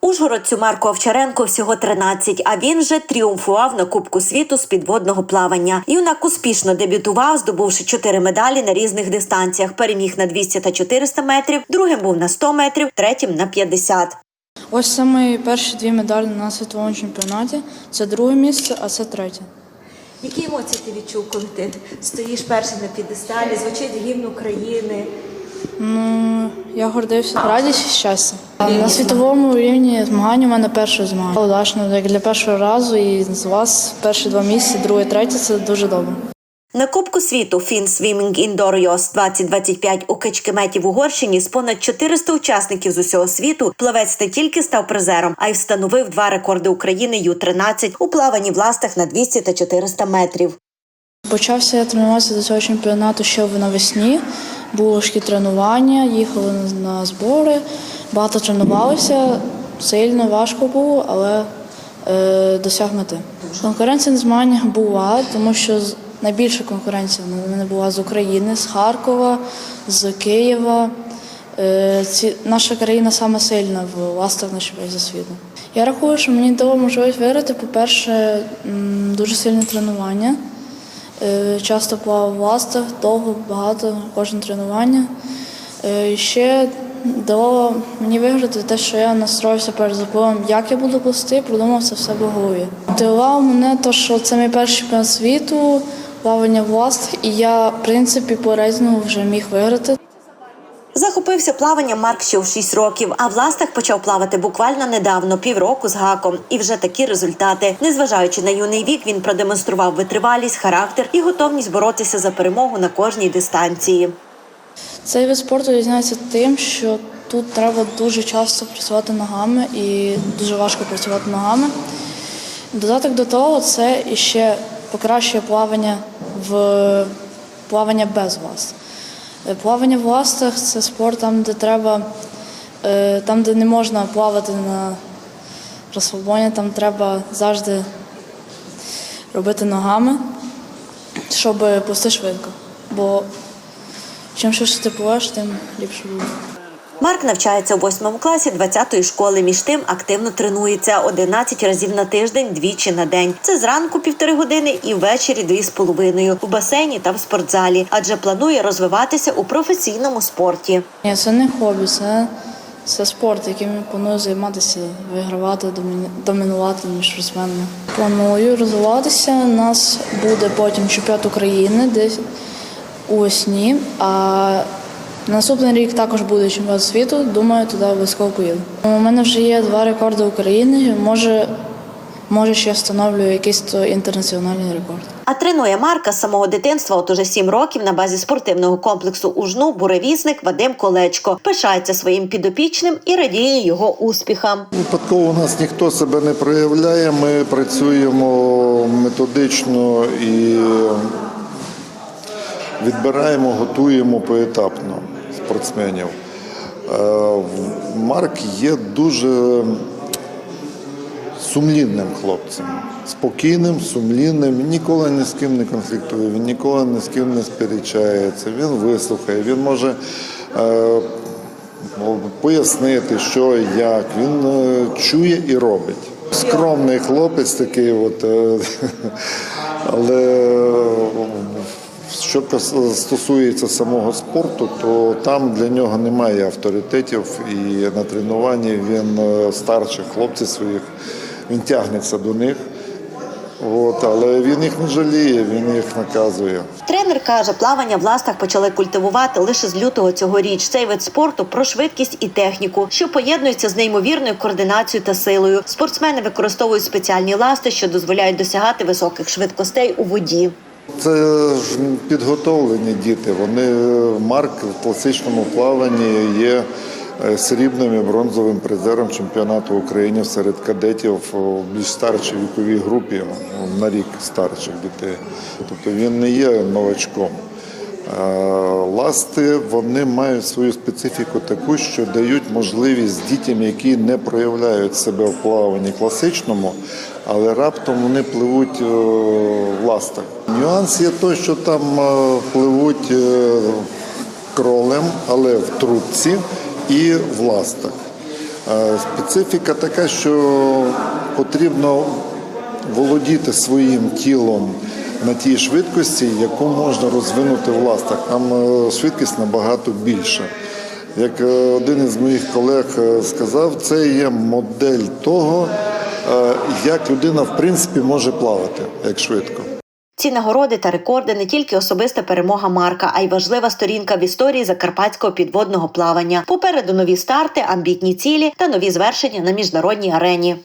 Ужгородцю Марку Овчаренко всього 13, а він вже тріумфував на Кубку світу з підводного плавання. Юнак успішно дебютував, здобувши чотири медалі на різних дистанціях. Переміг на 200 та 400 метрів, другим був на 100 метрів, третім на 50. Ось це мої перші дві медалі на світовому чемпіонаті. Це друге місце, а це третє. Які емоції ти відчув, коли ти стоїш першим на підесталі, звучить гімн України? Ну, я гордився. Радість і щастя. На світовому рівні змагання у мене перше змагання. Удачно, як для першого разу, і з вас перші два місця, друге, третє це дуже добре. На Кубку світу Swimming Indoor Youth 2025 у Кечкеметі в Угорщині з понад 400 учасників з усього світу плавець не тільки став призером, а й встановив два рекорди України Ю-13 у плаванні в ластах на 200 та 400 метрів. Почався я тренуватися до цього чемпіонату ще навесні. Були важкі тренування, їхали на- збори, багато тренувалися. Сильно важко було, але е, досяг. Конкуренція на змаганнях була, тому що найбільша конкуренція в мене була з України, з Харкова, з Києва. Е, ці, наша країна саме сильна в ластах на чемпіонаті світу. Я рахую, що мені дало можливість виграти, по-перше, дуже сильне тренування. Е, Часто плавав в ластах, довго, багато, кожне тренування. Е, Ще дало мені виграти те, що я настроївся перед запливом, як я буду плисти, продумав це все в голові. Дивувало мене те, що це мій перший чемпіонат світу, плавання в ластах, і я, в принципі, по рейтингу вже міг виграти. Захопився плаванням Марк ще в 6 років, а в ластах почав плавати буквально недавно, півроку з гаком. І вже такі результати. Незважаючи на юний вік, він продемонстрував витривалість, характер і готовність боротися за перемогу на кожній дистанції. Цей вид спорту відрізняється тим, що тут треба дуже часто працювати ногами і дуже важко працювати ногами. Додаток до того, це іще покращує плавання в плавання без власт. Плавання в ластах це спорт там, де треба, е, там, де не можна плавати на розслабоні, там треба завжди робити ногами, щоб плисти швидко. Бо чим швидше ти плаваєш, тим ліпше буде. Марк навчається у восьмому класі 20-ї школи. Між тим активно тренується 11 разів на тиждень, двічі на день. Це зранку півтори години і ввечері дві з половиною у басейні та в спортзалі, адже планує розвиватися у професійному спорті. Ні, це не хобі, це, це спорт, яким я планую займатися, вигравати, домі- домінувати між спортсменами. Планую розвиватися. Нас буде потім чемпіонат України десь у весні. А наступний рік також буде чемпіонат світу. Думаю, туди обов'язково поїду. У мене вже є два рекорди України. Може, може ще встановлюю якийсь то інтернаціональний рекорд. А тренує Марка з самого дитинства, от уже 7 років на базі спортивного комплексу Ужну буревісник Вадим Колечко. Пишається своїм підопічним і радіє його успіхам. Випадково у нас ніхто себе не проявляє. Ми працюємо методично і відбираємо, готуємо поетапно спортсменів. Е, Марк є дуже сумлінним хлопцем, спокійним, сумлінним, ніколи ні з ким не конфліктує, він ніколи ні з ким не сперечається, він вислухає, він може е, ну, пояснити, що як. Він е, чує і робить. Скромний хлопець такий, от, але що стосується самого спорту, то там для нього немає авторитетів, і на тренуванні він е, старших хлопців своїх, він тягнеться до них. От, але він їх не жаліє, він їх наказує. Тренер каже, плавання в ластах почали культивувати лише з лютого цьогоріч. Цей вид спорту про швидкість і техніку, що поєднується з неймовірною координацією та силою. Спортсмени використовують спеціальні ласти, що дозволяють досягати високих швидкостей у воді. Це ж підготовлені діти. Вони Марк в класичному плаванні є е, срібним і бронзовим призером чемпіонату України серед кадетів в більш старшій віковій групі на рік старших дітей. Тобто він не є новачком. Е, Ласти вони мають свою специфіку таку, що дають можливість дітям, які не проявляють себе в плаванні класичному, але раптом вони пливуть е, в ластах. Нюанс є той, що там е, пливуть е, кролем, але в трубці і в ластах. Специфіка така, що потрібно володіти своїм тілом на тій швидкості, яку можна розвинути в ластах. Там швидкість набагато більша. Як один із моїх колег сказав, це є модель того, як людина в принципі може плавати, як швидко. Ці нагороди та рекорди не тільки особиста перемога Марка, а й важлива сторінка в історії закарпатського підводного плавання. Попереду нові старти, амбітні цілі та нові звершення на міжнародній арені.